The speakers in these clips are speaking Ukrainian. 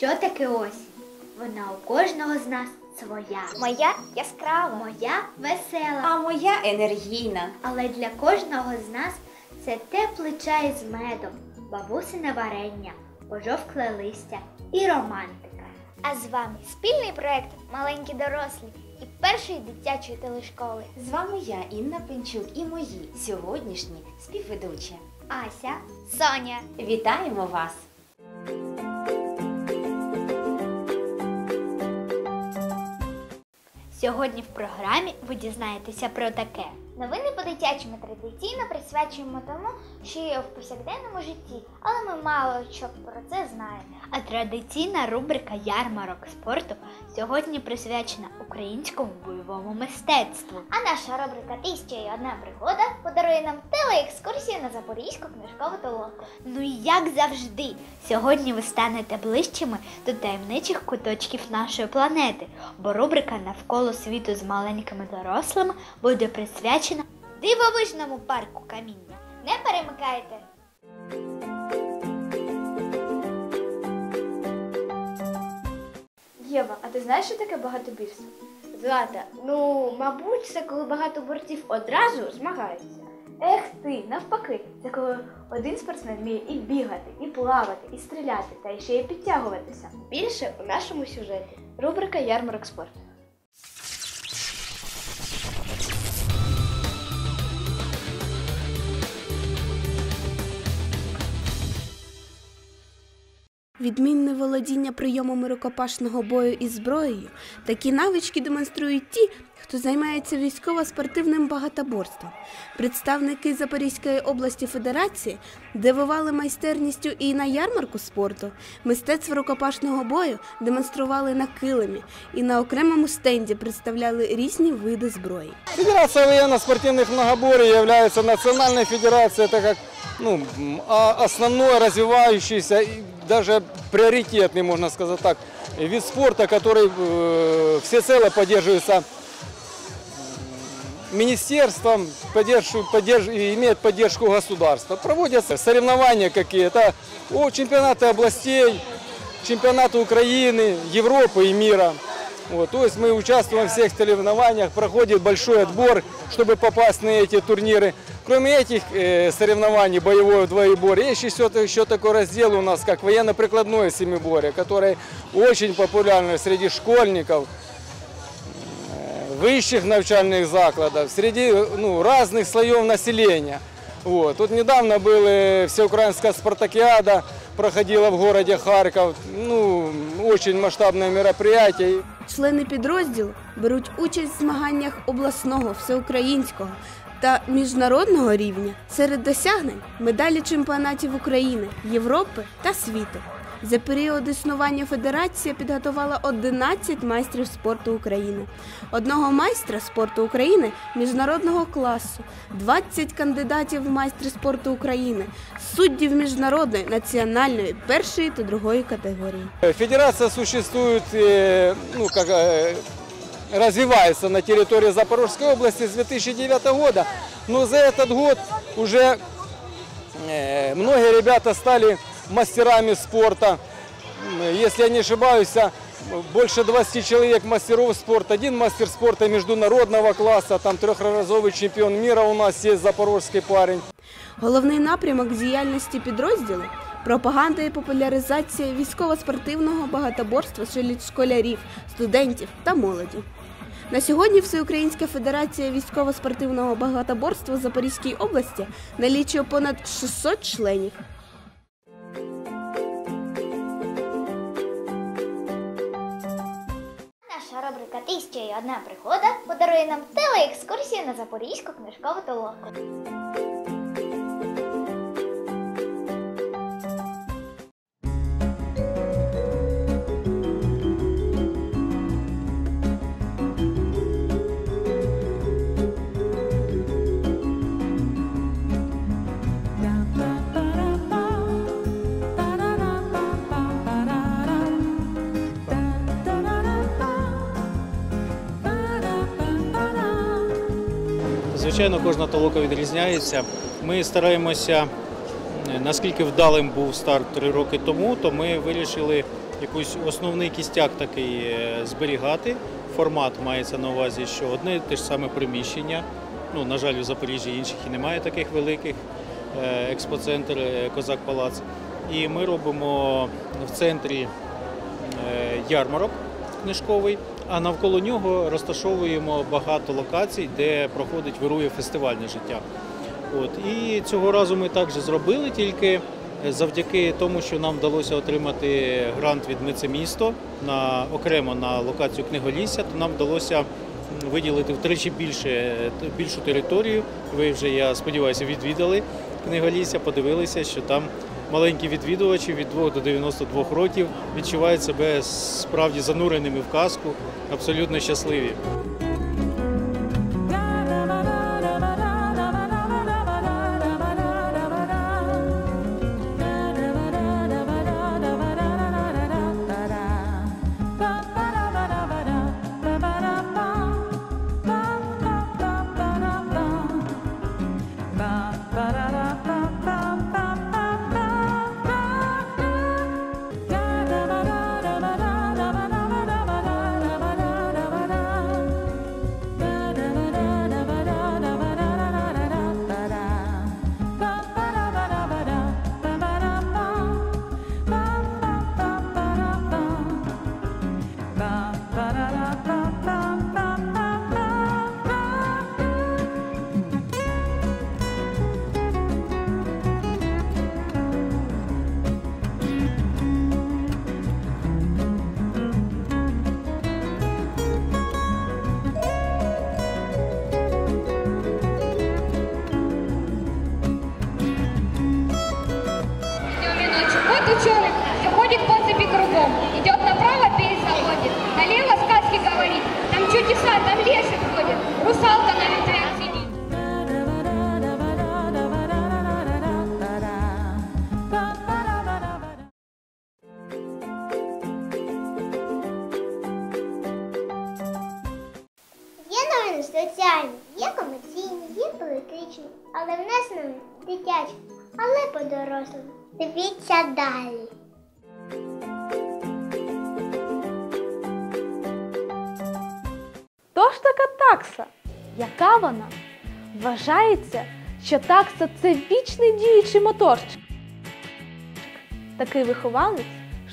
Що таке осінь? Вона у кожного з нас своя. Моя яскрава. Моя весела. А моя енергійна. Але для кожного з нас це теплий чай з медом, бабусине варення, пожовкле листя і романтика. А з вами спільний проект Маленькі дорослі і першої дитячої телешколи. З вами я, Інна Пенчук, і мої сьогоднішні співведучі. Ася, Соня. Вітаємо вас! Сьогодні в програмі ви дізнаєтеся про таке. Новини по дитячому традиційно присвячуємо тому, що є в повсякденному житті, але ми мало що про це знаємо. А традиційна рубрика ярмарок спорту сьогодні присвячена українському бойовому мистецтву. А наша рубрика «Ти ще й одна пригода подарує нам телеекскурсію на Запорізьку книжкову толоку. Ну і як завжди, сьогодні ви станете ближчими до таємничих куточків нашої планети, бо рубрика навколо світу з маленькими дорослими буде присвячена дивовижному парку каміння. Не перемикайте! Єва, а ти знаєш, що таке багатобірство? Злата, ну, мабуть, це коли багато борців одразу змагаються. Ех ти, навпаки, це коли один спортсмен вміє і бігати, і плавати, і стріляти, та ще й підтягуватися. Більше у нашому сюжеті. Рубрика Ярмарок спорту. Відмінне володіння прийомами рукопашного бою і зброєю. Такі навички демонструють ті, хто займається військово-спортивним багатоборством. Представники Запорізької області Федерації дивували майстерністю і на ярмарку спорту. Мистецтво рукопашного бою демонстрували на килимі і на окремому стенді представляли різні види зброї. Федерация военно-спортивных многоборий является национальной федерацией, это как ну, м, а- основной развивающийся, и даже приоритетный, можно сказать так, вид спорта, который э, всецело поддерживается м, министерством, поддерживает, поддерж- и имеет поддержку государства. Проводятся соревнования какие-то, о, чемпионаты областей, чемпионаты Украины, Европы и мира. Вот, то есть мы участвуем во всех соревнованиях, проходит большой отбор, чтобы попасть на эти турниры. Кроме этих э, соревнований, боевой двоебор, есть еще, еще такой раздел у нас, как военно-прикладное семиборье, который очень популярный среди школьников, э, высших навчальных закладов, среди ну, разных слоев населения. Вот. Тут недавно была всеукраинская спартакиада, проходила в городе Харьков. Ну, очень масштабное мероприятие. Члени підрозділу беруть участь в змаганнях обласного, всеукраїнського та міжнародного рівня серед досягнень медалі чемпіонатів України, Європи та світу. За період існування федерація підготувала 11 майстрів спорту України, одного майстра спорту України міжнародного класу, 20 кандидатів в майстри спорту України, суддів міжнародної, національної, першої та другої категорії. Федерация существует, э, ну, как, э, развивается на территории Запорожской области с 2009 года, но за этот год уже э, многие ребята стали мастерами спорта. Если я не ошибаюсь, больше 20 человек мастеров спорта. Один мастер спорта международного класса, там трехразовый чемпион мира у нас есть, запорожский парень. Головний напрямок діяльності підрозділу пропаганда і популяризація військово-спортивного багатоборства серед школярів, студентів та молоді. На сьогодні Всеукраїнська Федерація військово-спортивного багатоборства в Запорізькій області налічує понад 600 членів. Одна пригода подарує нам телеекскурсію на Запорізьку книжкову толоку. Звичайно, кожна толока відрізняється. Ми стараємося е, наскільки вдалим був старт три роки тому, то ми вирішили якийсь основний кістяк такий е, зберігати. Формат мається на увазі, що одне те ж саме приміщення. Ну, на жаль, у Запоріжжі інших і немає таких великих е, експоцентр Козак Палац. І ми робимо в центрі ярмарок книжковий, а навколо нього розташовуємо багато локацій, де проходить вирує фестивальне життя. От і цього разу ми також зробили тільки завдяки тому, що нам вдалося отримати грант від Мецемісто на окремо на локацію книголісся, то нам вдалося виділити втричі більше більшу територію. Ви вже я сподіваюся відвідали книголісся, подивилися, що там маленькі відвідувачі від 2 до 92 років відчувають себе справді зануреними в казку, абсолютно щасливі. Минуточку. Вот ученый все ходит по цепи кругом. Идет направо, перезаходит. Налево сказки говорит. Там чудеса, там леший ходит. Русалка на ветвях сидит. Є новини соціальні, є комерційні, є політичні, але в нас новини дитячі, але по-дорослому. Дивіться далі. Хто ж така такса? Яка вона? Вважається, що такса це вічний діючий моторчик. Такий вихованець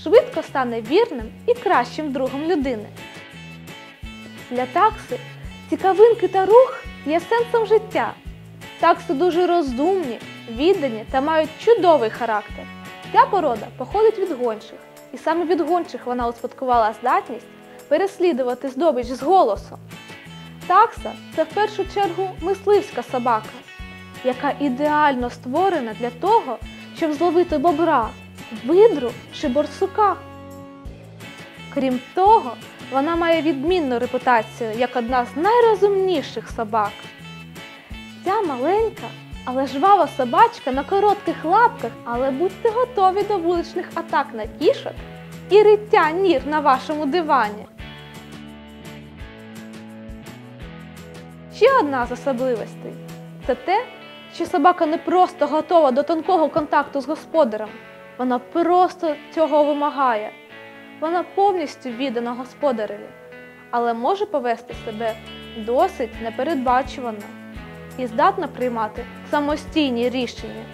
швидко стане вірним і кращим другом людини. Для такси цікавинки та рух є сенсом життя. Такси дуже розумні, віддані та мають чудовий характер. Ця порода походить від гончих, і саме від гончих вона успадкувала здатність переслідувати здобич з голосом. Такса це в першу чергу мисливська собака, яка ідеально створена для того, щоб зловити бобра, видру чи борсука. Крім того, вона має відмінну репутацію як одна з найрозумніших собак. Ця маленька, але жвава собачка на коротких лапках, але будьте готові до вуличних атак на кішок і риття нір на вашому дивані. Ще одна з особливостей це те, що собака не просто готова до тонкого контакту з господарем, вона просто цього вимагає. Вона повністю віддана господареві, але може повести себе досить непередбачувано і здатна приймати самостійні рішення.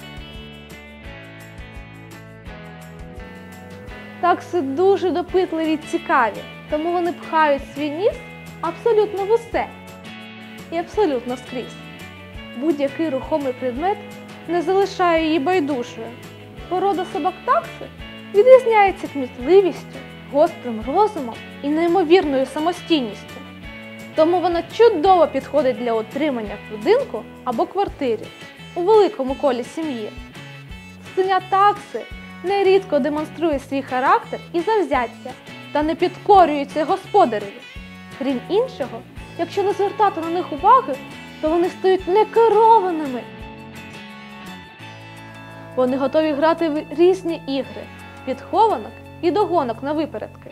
Такси дуже допитливі й цікаві, тому вони пхають свій ніс абсолютно в усе і абсолютно скрізь. Будь-який рухомий предмет не залишає її байдужою. Порода собак такси відрізняється кмітливістю, гострим розумом і неймовірною самостійністю. Тому вона чудово підходить для утримання в будинку або квартирі у великому колі сім'ї. Синя такси нерідко демонструє свій характер і завзяття та не підкорюється господареві. Крім іншого, якщо не звертати на них уваги, то вони стають некерованими. Вони готові грати в різні ігри від хованок і до гонок на випередки.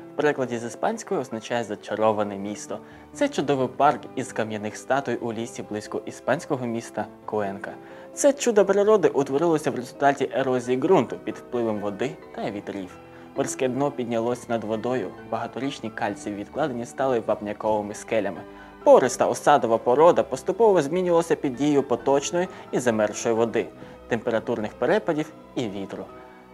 в перекладі з іспанської означає зачароване місто. Це чудовий парк із кам'яних статуй у лісі близько іспанського міста Куенка. Це чудо природи утворилося в результаті ерозії ґрунту під впливом води та вітрів. Морське дно піднялося над водою, багаторічні кальціві відкладені стали вапняковими скелями. Пориста осадова порода поступово змінювалася під дією поточної і замерзшої води, температурних перепадів і вітру.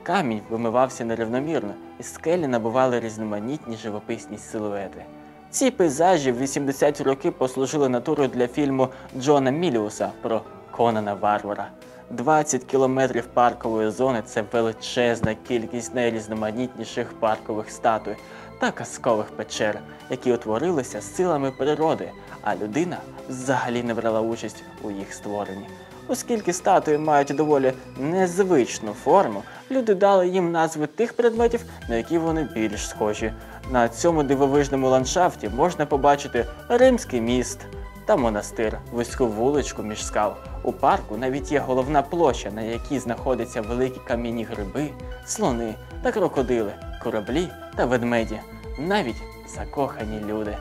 Камінь вимивався нерівномірно, і скелі набували різноманітні живописні силуети. Ці пейзажі в 80-ті роки послужили натурою для фільму Джона Міліуса про Конана Варвара. 20 кілометрів паркової зони це величезна кількість найрізноманітніших паркових статуй та казкових печер, які утворилися силами природи, а людина взагалі не брала участь у їх створенні. Оскільки статуї мають доволі незвичну форму, люди дали їм назви тих предметів, на які вони більш схожі. На цьому дивовижному ландшафті можна побачити римський міст та монастир, вузьку вуличку між скал. У парку навіть є головна площа, на якій знаходяться великі кам'яні гриби, слони та крокодили, кораблі та ведмеді, навіть закохані люди.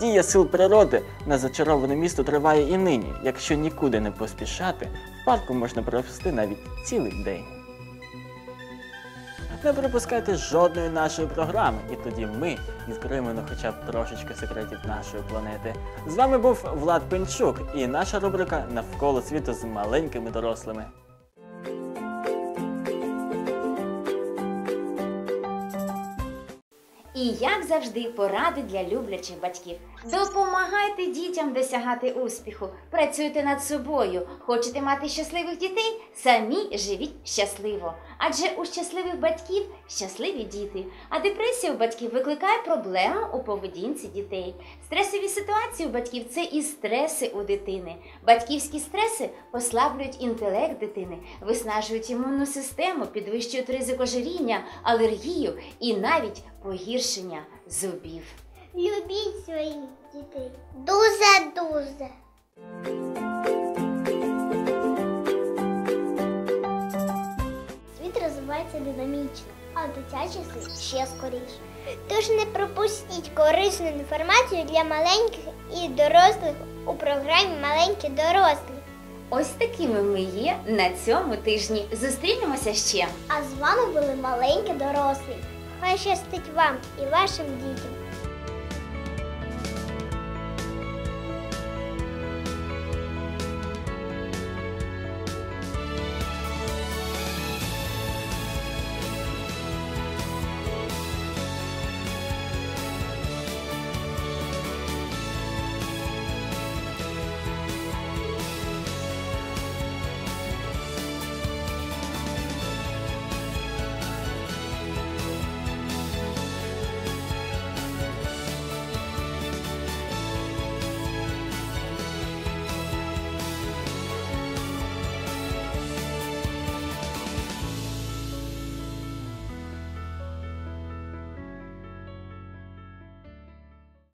Дія сил природи на зачароване місто триває і нині. Якщо нікуди не поспішати, в парку можна провести навіть цілий день. Не пропускайте жодної нашої програми, і тоді ми відкриємо ну, хоча б трошечки секретів нашої планети. З вами був Влад Пенчук і наша рубрика Навколо світу з маленькими дорослими. І як завжди, поради для люблячих батьків. Допомагайте дітям досягати успіху, працюйте над собою. Хочете мати щасливих дітей? Самі живіть щасливо. Адже у щасливих батьків щасливі діти. А депресія у батьків викликає проблеми у поведінці дітей. Стресові ситуації у батьків це і стреси у дитини. Батьківські стреси послаблюють інтелект дитини, виснажують імунну систему, підвищують ризик ожиріння, алергію і навіть погіршення зубів. Любіть своїх дітей. Дуже-дуже. Світ розвивається динамічно, а дитячий світ ще скоріше. Тож не пропустіть корисну інформацію для маленьких і дорослих у програмі Маленькі дорослі. Ось такими ми є на цьому тижні. Зустрінемося ще. А з вами були маленькі дорослі. Хай щастить вам і вашим дітям.